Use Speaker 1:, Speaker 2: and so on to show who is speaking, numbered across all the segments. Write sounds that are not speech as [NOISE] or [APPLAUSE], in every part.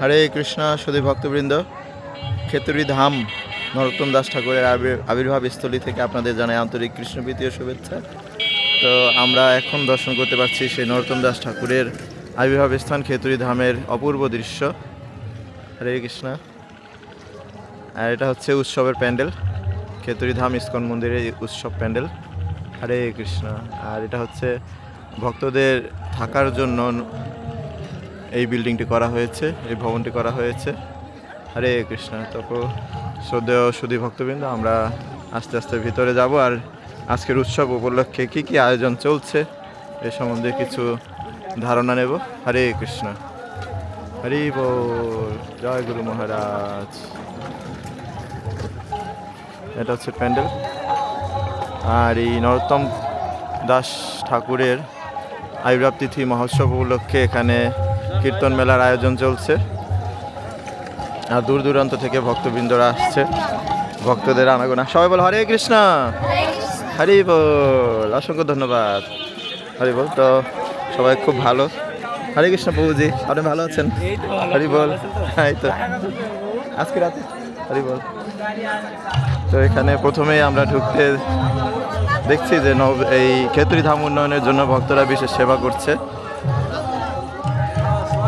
Speaker 1: হরে কৃষ্ণা সুদী ভক্তবৃন্দ খেতুরি ধাম নরোত্তম দাস ঠাকুরের আবির্ভাব স্থলী থেকে আপনাদের জানাই আন্তরিক কৃষ্ণপ্রীতীয় শুভেচ্ছা তো আমরা এখন দর্শন করতে পারছি সেই নরোত্তম দাস ঠাকুরের আবির্ভাব স্থান খেতুরি ধামের অপূর্ব দৃশ্য হরে কৃষ্ণা আর এটা হচ্ছে উৎসবের প্যান্ডেল খেতুরি ধাম ইস্কন মন্দিরের উৎসব প্যান্ডেল হরে কৃষ্ণা আর এটা হচ্ছে ভক্তদের থাকার জন্য এই বিল্ডিংটি করা হয়েছে এই ভবনটি করা হয়েছে হরে কৃষ্ণ তারপর শ্রদ্ধেয় সুধী ভক্তবৃন্দ আমরা আস্তে আস্তে ভিতরে যাব আর আজকের উৎসব উপলক্ষে কী কী আয়োজন চলছে এ সম্বন্ধে কিছু ধারণা নেব হরে কৃষ্ণ হরি বল জয় গুরু মহারাজ এটা হচ্ছে প্যান্ডেল আর এই নরোত্তম দাস ঠাকুরের আবির্ভাব তিথি মহোৎসব উপলক্ষে এখানে কীর্তন মেলার আয়োজন চলছে আর দূর দূরান্ত থেকে ভক্তবৃন্দরা আসছে ভক্তদের আনাগোনা সবাই বল হরে কৃষ্ণ হরি বল অসংখ্য ধন্যবাদ হরি বল তো সবাই খুব ভালো হরে কৃষ্ণ প্রভুজি আপনি ভালো আছেন হরি বল হ্যাঁ তো আজকে রাতে হরি বল তো এখানে প্রথমেই আমরা ঢুকতে দেখছি যে এই ক্ষেত্রী ধাম উন্নয়নের জন্য ভক্তরা বিশেষ সেবা করছে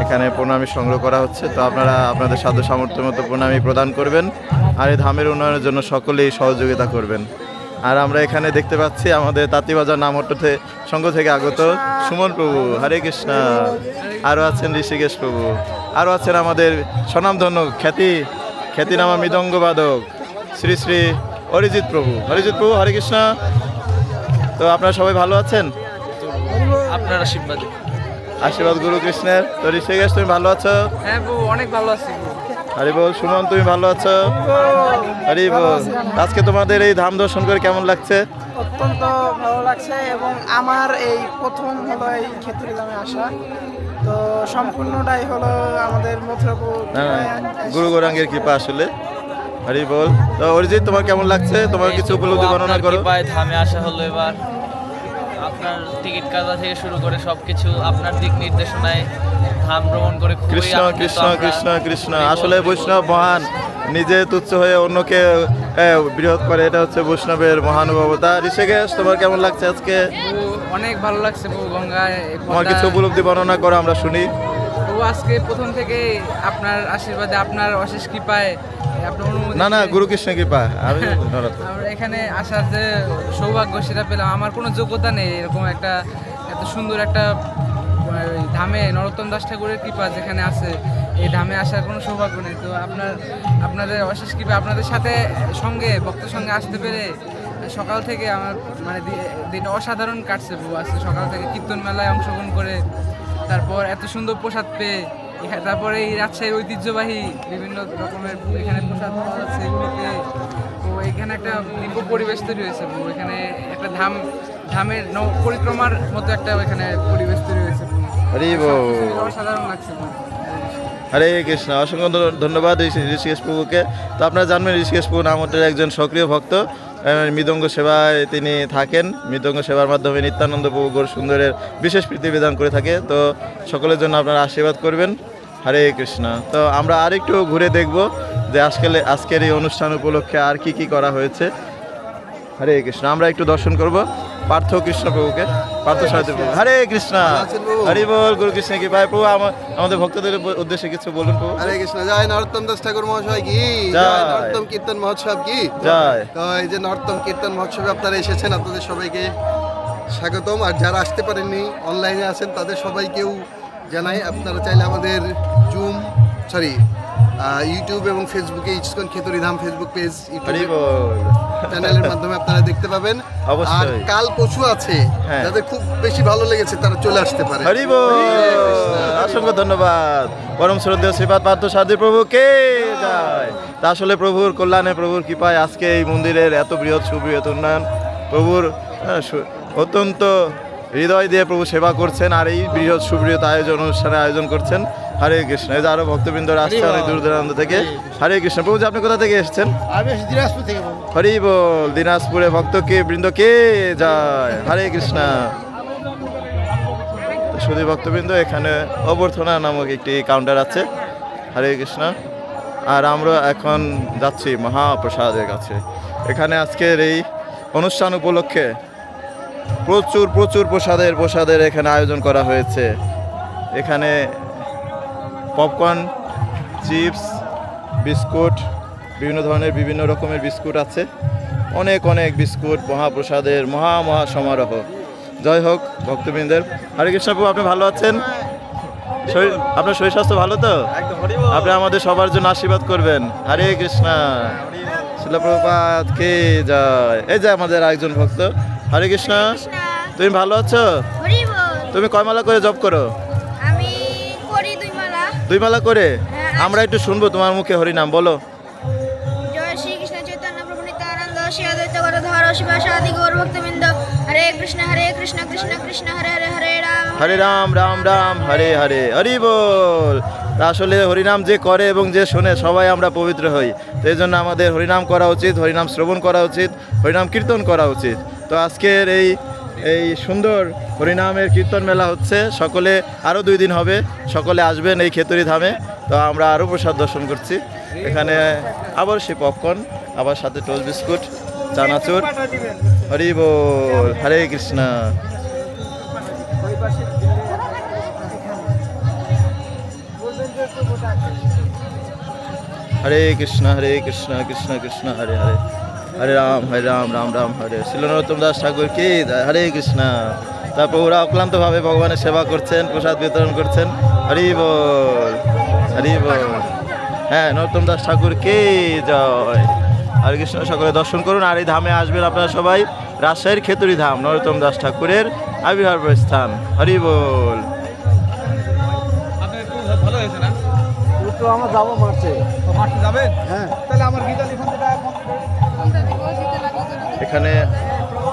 Speaker 1: এখানে প্রণামী সংগ্রহ করা হচ্ছে তো আপনারা আপনাদের সাধ্য সামর্থ্য মতো প্রণামী প্রদান করবেন আর এই ধামের উন্নয়নের জন্য সকলেই সহযোগিতা করবেন আর আমরা এখানে দেখতে পাচ্ছি আমাদের তাঁতিবাজার নামহট্টতে সংঘ থেকে আগত সুমন প্রভু হরে কৃষ্ণ আরও আছেন ঋষিকেশ প্রভু আরও আছেন আমাদের স্বনামধন্য খ্যাতি খ্যাতিনামা মৃদঙ্গবাদক শ্রী শ্রী অরিজিৎ প্রভু অরিজিৎ প্রভু হরে কৃষ্ণ তো আপনারা সবাই ভালো আছেন
Speaker 2: আপনারা শিববাদী
Speaker 1: আশীর্বাদ গুরু কৃষ্ণের তো ঋষিকেশ তুমি ভালো আছো
Speaker 3: হ্যাঁ বউ অনেক ভালো আছি
Speaker 1: হরি বল সুমন তুমি ভালো আছো হরি বল আজকে তোমাদের এই ধাম দর্শন করে কেমন লাগছে
Speaker 4: অত্যন্ত ভালো লাগছে এবং আমার এই প্রথম হলো এই ক্ষেত্রে ধামে আসা তো সম্পূর্ণটাই হলো আমাদের মথুরাপুর
Speaker 1: হ্যাঁ, হ্যাঁ। গুরু গৌরাঙ্গের কৃপা আসলে হরি বল তো অরিজিৎ তোমার কেমন লাগছে তোমার কিছু উপলব্ধি বর্ণনা
Speaker 5: করো ধামে আসা হলো এবার আপনার টিকিট কাটা থেকে শুরু করে সবকিছু আপনার দিক নির্দেশনায় ধাম ভ্রমণ করে কৃষ্ণ কৃষ্ণ
Speaker 1: কৃষ্ণ কৃষ্ণ আসলে বৈষ্ণব মহান নিজে তুচ্ছ হয়ে অন্যকে বৃহৎ করে এটা হচ্ছে বৈষ্ণবের মহানুভবতা ঋষিকেশ তোমার কেমন লাগছে আজকে
Speaker 6: অনেক ভালো লাগছে গঙ্গায়
Speaker 1: তোমার কিছু উপলব্ধি বর্ণনা করো আমরা শুনি
Speaker 6: আজকে প্রথম থেকে আপনার আশীর্বাদে আপনার অশেষ কৃপায়
Speaker 1: না না গুরু কৃষ্ণ কৃপা [LAUGHS] আমি
Speaker 6: এখানে আসার যে সৌভাগ্য সেটা পেলাম আমার কোনো যোগ্যতা নেই এরকম একটা এত সুন্দর একটা মানে ধামে নরোত্তম দাস ঠাকুরের কৃপা যেখানে আছে এই ধামে আসার কোনো সৌভাগ্য নেই তো আপনার আপনাদের অশেষ কৃপা আপনাদের সাথে সঙ্গে ভক্তের সঙ্গে আসতে পেরে সকাল থেকে আমার মানে দিন অসাধারণ কাটছে বউ আছে সকাল থেকে কীর্তন মেলায় অংশগ্রহণ করে তারপর এত সুন্দর প্রসাদ পেয়ে এখানে তারপরে এই রাজশাহীর ঐতিহ্যবাহী বিভিন্ন রকমের এখানে প্রসাদ পাওয়া যাচ্ছে এগুলোতে তো এখানে একটা লিঙ্গ পরিবেশ তৈরি হয়েছে এখানে একটা ধাম ধামের পরিক্রমার মতো একটা এখানে পরিবেশ তৈরি হয়েছে
Speaker 1: সাধারণ লাগছে হরে কৃষ্ণ অসংখ্য ধন্যবাদ ঋষিকেশ প্রভুকে তো আপনারা জানবেন ঋষিকেশ প্রভু নামটের একজন সক্রিয় ভক্ত মৃদঙ্গ সেবায় তিনি থাকেন মৃদঙ্গ সেবার মাধ্যমে নিত্যানন্দ প্রভু গৌর সুন্দরের বিশেষ প্রীতিবেদন করে থাকে তো সকলের জন্য আপনারা আশীর্বাদ করবেন হরে কৃষ্ণ তো আমরা আরেকটু ঘুরে দেখব যে আজকাল আজকের এই অনুষ্ঠান উপলক্ষে আর কি কি করা হয়েছে হরে কৃষ্ণ আমরা একটু দর্শন করবো পার্থ কৃষ্ণ প্রভুকে পার্থ সারথী প্রভু হরে কৃষ্ণ হরি বল গুরু কৃষ্ণ কি ভাই প্রভু আমাদের ভক্তদের উদ্দেশ্যে কিছু বলুন প্রভু হরে কৃষ্ণ জয় নরোত্তম দাস ঠাকুর মহাশয় কি জয় নরোত্তম কীর্তন মহোৎসব কি জয় তো এই যে নরোত্তম কীর্তন মহোৎসবে আপনারা এসেছেন আপনাদের সবাইকে স্বাগতম আর যারা আসতে পারেননি অনলাইনে আছেন তাদের সবাইকেও জানাই আপনারা চাইলে আমাদের জুম সরি ইউটিউব এবং ফেসবুকে ISKCON Kheturi Dham Facebook page YouTube চ্যানেলের মাধ্যমে আপনারা দেখতে পাবেন আর কাল পশু আছে হ্যাঁ। যাদের খুব বেশি ভালো লেগেছে তারা চলে আসতে পারে হরি অসংখ্য ধন্যবাদ পরম শ্রদ্ধেয় শ্রীপাদ পার্থ সাধু প্রভু কে তা আসলে প্রভুর কল্যাণে প্রভুর কৃপায় আজকে এই মন্দিরের এত বৃহৎ সুবৃহৎ উন্নয়ন প্রভুর অত্যন্ত হৃদয় দিয়ে প্রভু সেবা করছেন আর এই বৃহৎ সুবৃহৎ আয়োজন অনুষ্ঠানে আয়োজন করছেন হরে কৃষ্ণ এই যে আরো ভক্তবৃন্দ আসছে অনেক দূর দূরান্ত থেকে হরে কৃষ্ণ প্রভু আপনি কোথা থেকে এসেছেন হরি বল দিনাজপুরে ভক্ত কে বৃন্দ কে যায় হরে কৃষ্ণ শুধু ভক্তবৃন্দ এখানে অভ্যর্থনা নামক একটি কাউন্টার আছে হরে কৃষ্ণ আর আমরা এখন যাচ্ছি মহাপ্রসাদের কাছে এখানে আজকের এই অনুষ্ঠান উপলক্ষে প্রচুর প্রচুর প্রসাদের প্রসাদের এখানে আয়োজন করা হয়েছে এখানে পপকর্ন চিপস বিস্কুট বিভিন্ন ধরনের বিভিন্ন রকমের বিস্কুট আছে অনেক অনেক বিস্কুট মহাপ্রসাদের মহা মহা সমারোহ জয় হোক ভক্তবৃন্দের হরে কৃষ্ণ আপনি ভালো আছেন শরীর আপনার শরীর স্বাস্থ্য ভালো তো আপনি আমাদের সবার জন্য আশীর্বাদ করবেন হরে কৃষ্ণা শিলাপ্রপাত কে যায় এই যে আমাদের একজন ভক্ত হরে কৃষ্ণ তুমি ভালো আছো তুমি কয় মালা করে জব করো দুই মালা করে হ্যাঁ, হ্যাঁ। আমরা একটু শুনবো তোমার মুখে হরি নাম বলো হরে রাম রাম রাম হরে হরে হরি বল আসলে হরিনাম যে করে এবং যে শোনে সবাই আমরা পবিত্র হই তো এই জন্য আমাদের হরিনাম করা উচিত হরিনাম শ্রবণ করা উচিত হরিনাম কীর্তন করা উচিত তো আজকের এই এই সুন্দর হরিনামের কীর্তন মেলা হচ্ছে সকলে আরও দুই দিন হবে সকলে আসবেন এই খেতুরি ধামে তো আমরা আরও প্রসাদ দর্শন করছি এখানে আবার সে পপকর্ন আবার সাথে টোল বিস্কুট চানাচুর হরি বল হরে কৃষ্ণ হরে কৃষ্ণ হরে কৃষ্ণ কৃষ্ণ কৃষ্ণ হরে হরে হরে রাম হরে রাম রাম রাম হরে নরোত্তম দাস ঠাকুর কি হরে কৃষ্ণ তারপর ওরা অক্লান্তভাবে ভগবানের সেবা করছেন প্রসাদ বিতরণ করছেন হরি বল হরি বল হ্যাঁ নরোত্তম দাস ঠাকুর কে জয় হরে কৃষ্ণ সকলে দর্শন করুন আর এই ধামে আসবেন আপনারা সবাই রাজশাহীর খেতুরি ধাম নরোত্তম দাস ঠাকুরের আবির্ভাব স্থান হরি বল
Speaker 7: হ্যাঁ?
Speaker 8: আমার যাবো মার্চে
Speaker 1: মার্চে যাবেন হ্যাঁ তাহলে আমার গীতা লিখন এখানে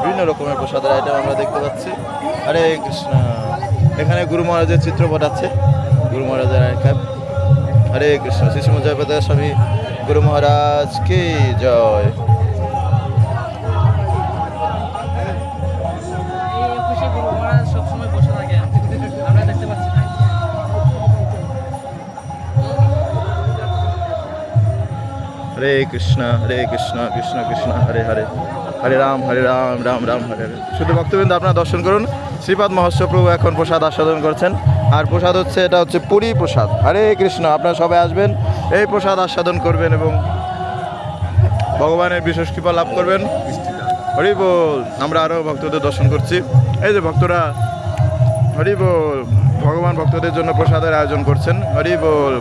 Speaker 1: বিভিন্ন রকমের প্রসাদের আইটেম আমরা দেখতে পাচ্ছি আরে কৃষ্ণ এখানে গুরু মহারাজের চিত্রপট আছে গুরু মহারাজের আইটেম হরে কৃষ্ণ শিশুম জয়পদা স্বামী গুরু মহারাজ কি জয় হরে কৃষ্ণ হরে কৃষ্ণ কৃষ্ণ কৃষ্ণ হরে হরে হরে রাম হরে রাম রাম রাম হরে রাম শুধু ভক্তবৃন্দ আপনারা দর্শন করুন শ্রীপাদ মহাস্বপ্রভু এখন প্রসাদ আস্বাদন করছেন আর প্রসাদ হচ্ছে এটা হচ্ছে পুরী প্রসাদ হরে কৃষ্ণ আপনারা সবাই আসবেন এই প্রসাদ আস্বাদন করবেন এবং ভগবানের বিশেষ কৃপা লাভ করবেন হরি বল আমরা আরও ভক্তদের দর্শন করছি এই যে ভক্তরা হরি বল ভগবান ভক্তদের জন্য প্রসাদের আয়োজন করছেন হরি বল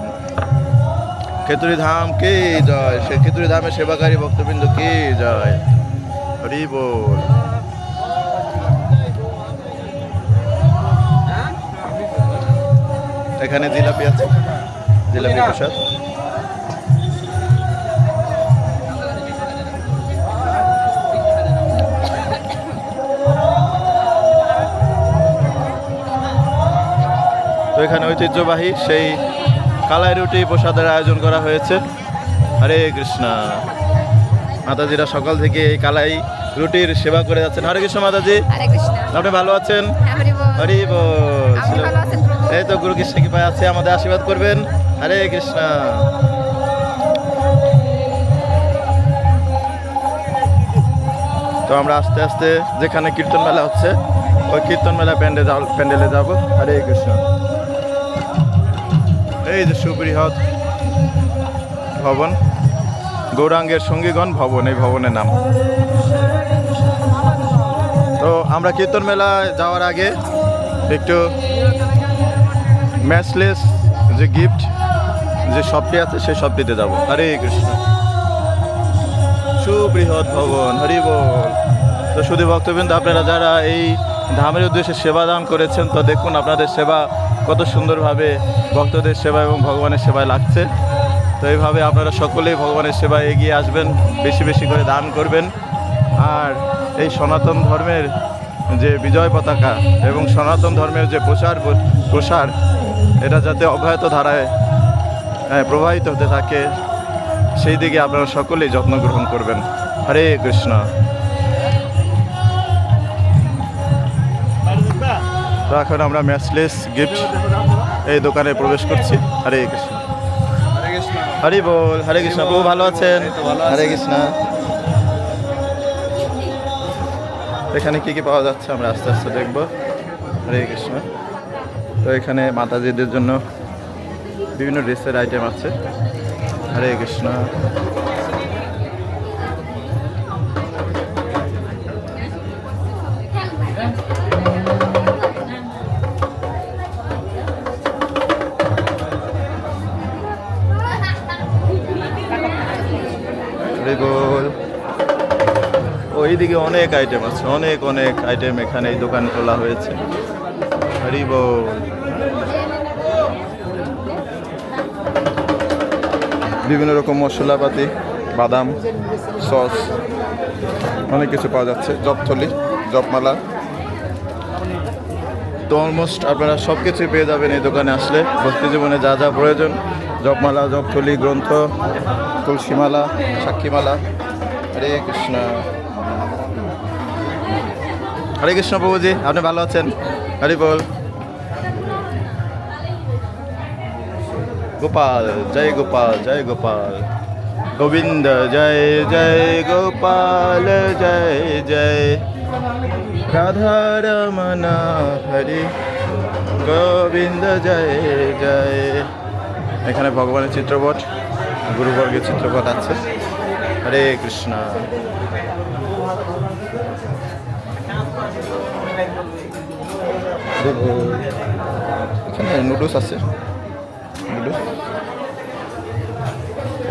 Speaker 1: খেতুরি ধাম কে জয় সে খেতুরি ধামের সেবাকারী ভক্তবৃন্দ কে জয় হরি এখানে জিলাপি আছে জিলাপি প্রসাদ তো এখানে ঐতিহ্যবাহী সেই কালাই রুটি প্রসাদের আয়োজন করা হয়েছে হরে কৃষ্ণা মাতাজিরা সকাল থেকে এই কালাই রুটির সেবা করে যাচ্ছেন হরে কৃষ্ণ মাতাজি আপনি ভালো আছেন হ্যাঁ, হরি এই তো গুরু কৃষ্ণ কৃপায় আছে আমাদের আশীর্বাদ করবেন হরে কৃষ্ণ তো আমরা আস্তে আস্তে যেখানে কীর্তন মেলা হচ্ছে ওই কীর্তন মেলা প্যান্ডে প্যান্ডেলে যাব হরে কৃষ্ণ এই যে সুবৃহৎ ভবন গৌরাঙ্গের সঙ্গীগণ ভবন এই ভবনের নাম তো আমরা কীর্তন মেলা যাওয়ার আগে একটু ম্যাচলেস যে গিফট যে শপটি আছে সেই শপটিতে যাবো হরে কৃষ্ণ সুবৃহৎ ভবন হরি বল তো শুধু ভক্তবৃন্দ আপনারা যারা এই ধামের উদ্দেশ্যে সেবা দান করেছেন তো দেখুন আপনাদের সেবা কত সুন্দরভাবে ভক্তদের সেবা এবং ভগবানের সেবায় লাগছে তো এইভাবে আপনারা সকলেই ভগবানের সেবায় এগিয়ে আসবেন বেশি বেশি করে দান করবেন আর এই সনাতন ধর্মের যে বিজয় পতাকা এবং সনাতন ধর্মের যে প্রচার প্রসার এটা যাতে অব্যাহত ধারায় প্রবাহিত হতে থাকে সেই দিকে আপনারা সকলেই যত্ন গ্রহণ করবেন হরে কৃষ্ণ তো এখন আমরা ম্যাচলেস গিফট এই দোকানে প্রবেশ করছি হরে কৃষ্ণ হরি বল হরে কৃষ্ণ বহু ভালো আছেন হরে কৃষ্ণ এখানে কি কি পাওয়া যাচ্ছে আমরা আস্তে আস্তে দেখব হরে কৃষ্ণ তো এখানে মাতাজিদের জন্য বিভিন্ন ড্রেসের আইটেম আছে হরে কৃষ্ণ ওইদিকে অনেক আইটেম আছে অনেক অনেক আইটেম এখানে এই দোকান খোলা হয়েছে হরিব বিভিন্ন রকম মশলাপাতি বাদাম সস অনেক কিছু পাওয়া যাচ্ছে জপথলি জপমালা তো অলমোস্ট আপনারা সব কিছুই পেয়ে যাবেন এই দোকানে আসলে ভক্তি জীবনে যা যা প্রয়োজন জপমালা জপথলি গ্রন্থ তুলসীমালা সাক্ষীমালা হরে কৃষ্ণ হরে কৃষ্ণ প্রভুজি আপনি ভালো আছেন হরি বল গোপাল জয় গোপাল জয় গোপাল গোবিন্দ জয় জয় গোপাল জয় জয় রমন হরি গোবিন্দ জয় জয় এখানে ভগবানের চিত্রপট গুরুবর্গের চিত্রপট আছে হরে কৃষ্ণ এখানে নুডলস আছে নুডলস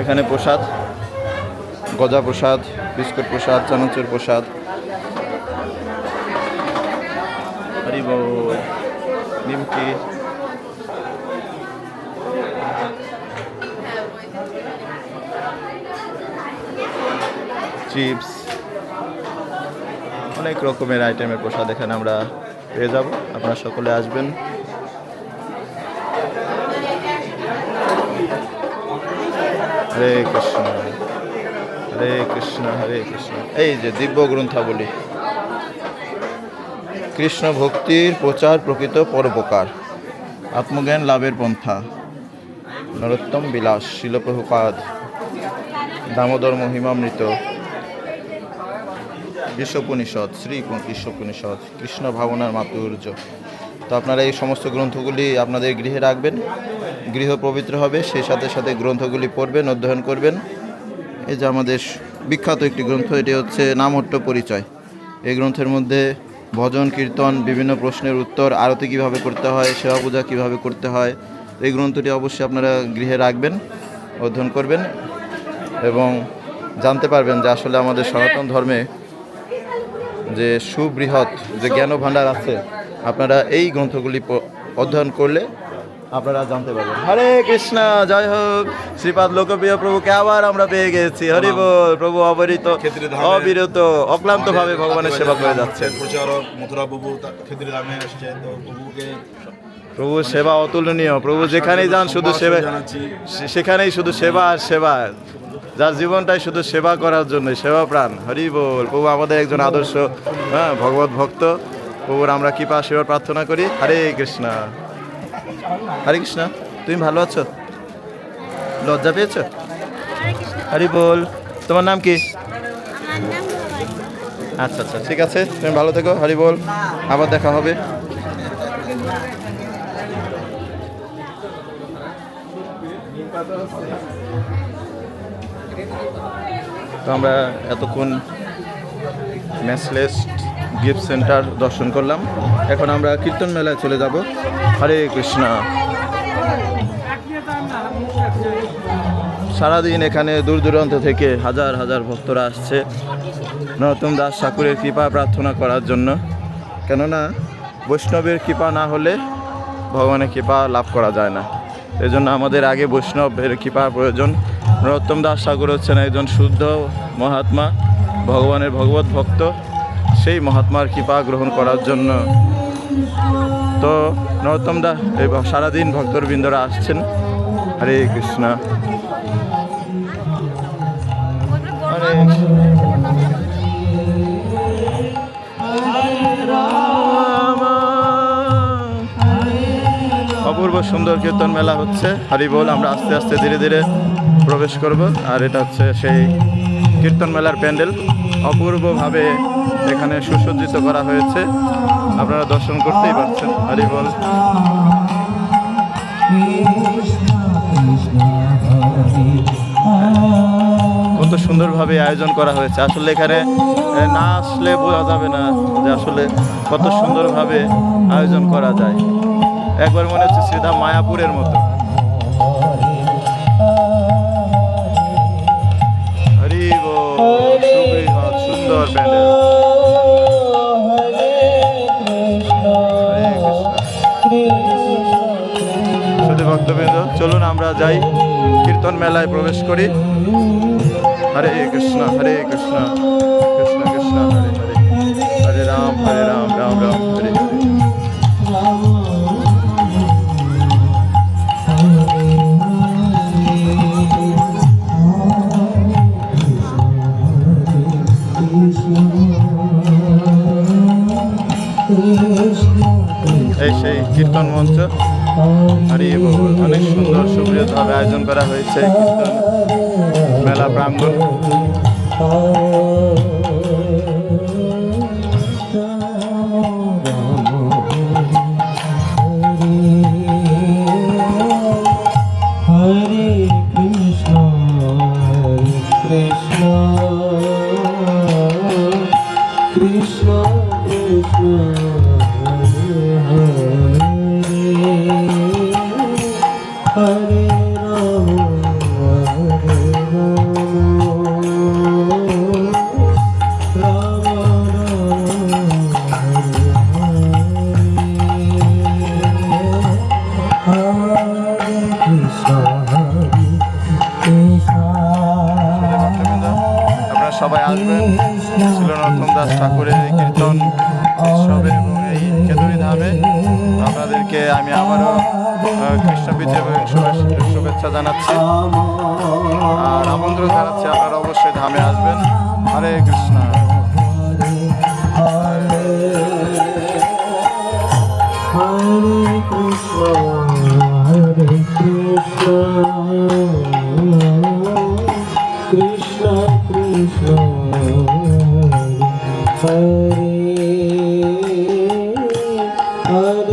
Speaker 1: এখানে প্রসাদ গজা প্রসাদ বিস্কুট প্রসাদ চানাচুর প্রসাদ নিমকি চিপস অনেক রকমের আইটেমের প্রসাদ এখানে আমরা পেয়ে যাব আপনারা সকলে আসবেন হরে কৃষ্ণ হরে কৃষ্ণ হরে কৃষ্ণ এই যে দিব্য গ্রন্থাবলী কৃষ্ণ ভক্তির প্রচার প্রকৃত পরোপকার আত্মজ্ঞান লাভের পন্থা নরোত্তম বিলাস শিলপ্রভুপাদ দামোদর মহিমামৃত বিশ্বপনিষদ শ্রী বিশ্বপনিষদ কৃষ্ণ ভাবনার মাতুর্য তো আপনারা এই সমস্ত গ্রন্থগুলি আপনাদের গৃহে রাখবেন গৃহ পবিত্র হবে সেই সাথে সাথে গ্রন্থগুলি পড়বেন অধ্যয়ন করবেন এই যে আমাদের বিখ্যাত একটি গ্রন্থ এটি হচ্ছে নামহট্ট পরিচয় এই গ্রন্থের মধ্যে ভজন কীর্তন বিভিন্ন প্রশ্নের উত্তর আরতি কীভাবে করতে হয় সেবা পূজা কীভাবে করতে হয় এই গ্রন্থটি অবশ্যই আপনারা গৃহে রাখবেন অধ্যয়ন করবেন এবং জানতে পারবেন যে আসলে আমাদের সনাতন ধর্মে যে সুবৃহৎ যে জ্ঞান ভাণ্ডার আছে আপনারা এই গ্রন্থগুলি অধ্যয়ন করলে আপনারা জানতে পারবেন হরে কৃষ্ণা জয় হোক শ্রীপাদ লোকপ্রিয় প্রভুকে আবার আমরা পেয়ে গেছি হরি বল প্রভু অবরিত অবিরত অক্লান্ত ভাবে ভগবানের সেবা করে যাচ্ছে প্রচারক মথুরা প্রভু আসছে তো প্রভুকে প্রভু সেবা অতুলনীয় প্রভু যেখানেই যান শুধু সেবা সেখানেই শুধু সেবা আর সেবা যার জীবনটাই শুধু সেবা করার জন্য সেবা প্রাণ হরি বল প্রভু আমাদের একজন আদর্শ হ্যাঁ ভগবত ভক্ত প্রভুর আমরা কৃপা সেবা প্রার্থনা করি হরে কৃষ্ণ হরে কৃষ্ণ তুমি ভালো আছো লজ্জা পেয়েছো হরি বল তোমার নাম কি আচ্ছা আচ্ছা ঠিক আছে তুমি ভালো থেকো হরি বল আবার দেখা হবে তো আমরা এতক্ষণ ম্যাচলেস্ট গিফট সেন্টার দর্শন করলাম এখন আমরা কীর্তন মেলায় চলে যাব হরে কৃষ্ণা সারাদিন এখানে দূর দূরান্ত থেকে হাজার হাজার ভক্তরা আসছে নতুন দাস ঠাকুরের কৃপা প্রার্থনা করার জন্য কেননা বৈষ্ণবের কৃপা না হলে ভগবানের কৃপা লাভ করা যায় না এজন্য আমাদের আগে বৈষ্ণবের কৃপার প্রয়োজন নরোত্তম দাস সাগর হচ্ছেন একজন শুদ্ধ মহাত্মা ভগবানের ভগবত ভক্ত সেই মহাত্মার কৃপা গ্রহণ করার জন্য তো নরোত্তম দাস এই সারাদিন বৃন্দরা আসছেন হরে কৃষ্ণ অপূর্ব সুন্দর কীর্তন মেলা হচ্ছে হরি বল আমরা আস্তে আস্তে ধীরে ধীরে প্রবেশ করব আর এটা হচ্ছে সেই কীর্তন মেলার প্যান্ডেল অপূর্বভাবে এখানে সুসজ্জিত করা হয়েছে আপনারা দর্শন করতেই পারছেন বল কত সুন্দরভাবে আয়োজন করা হয়েছে আসলে এখানে না আসলে বোঝা যাবে না যে আসলে কত সুন্দরভাবে আয়োজন করা যায় একবার মনে হচ্ছে সেটা মায়াপুরের মতো সুন্দর প্যান্ডেল ভক্তবৃন্দ চলুন আমরা যাই কীর্তন মেলায় প্রবেশ করি হরে কৃষ্ণ হরে কৃষ্ণ কৃষ্ণ কৃষ্ণ হরে হরে হরে রাম হরে রাম রাম রাম হরে কীর্তন মঞ্চ হরি বহুল অনেক সুন্দর সুবৃহৎভাবে আয়োজন করা হয়েছে কীর্তন মেলা প্রাঙ্গণ সবাই আসবেন ছিল দাস ঠাকুরের কীর্তন উৎসবে এবং এই খেতুরি ধামে আপনাদেরকে আমি আবারও কৃষ্ণ বিদ্যা শুভেচ্ছা জানাচ্ছি আর আমন্ত্রণ জানাচ্ছি আপনারা অবশ্যই ধামে আসবেন হরে কৃষ্ণ Amanda.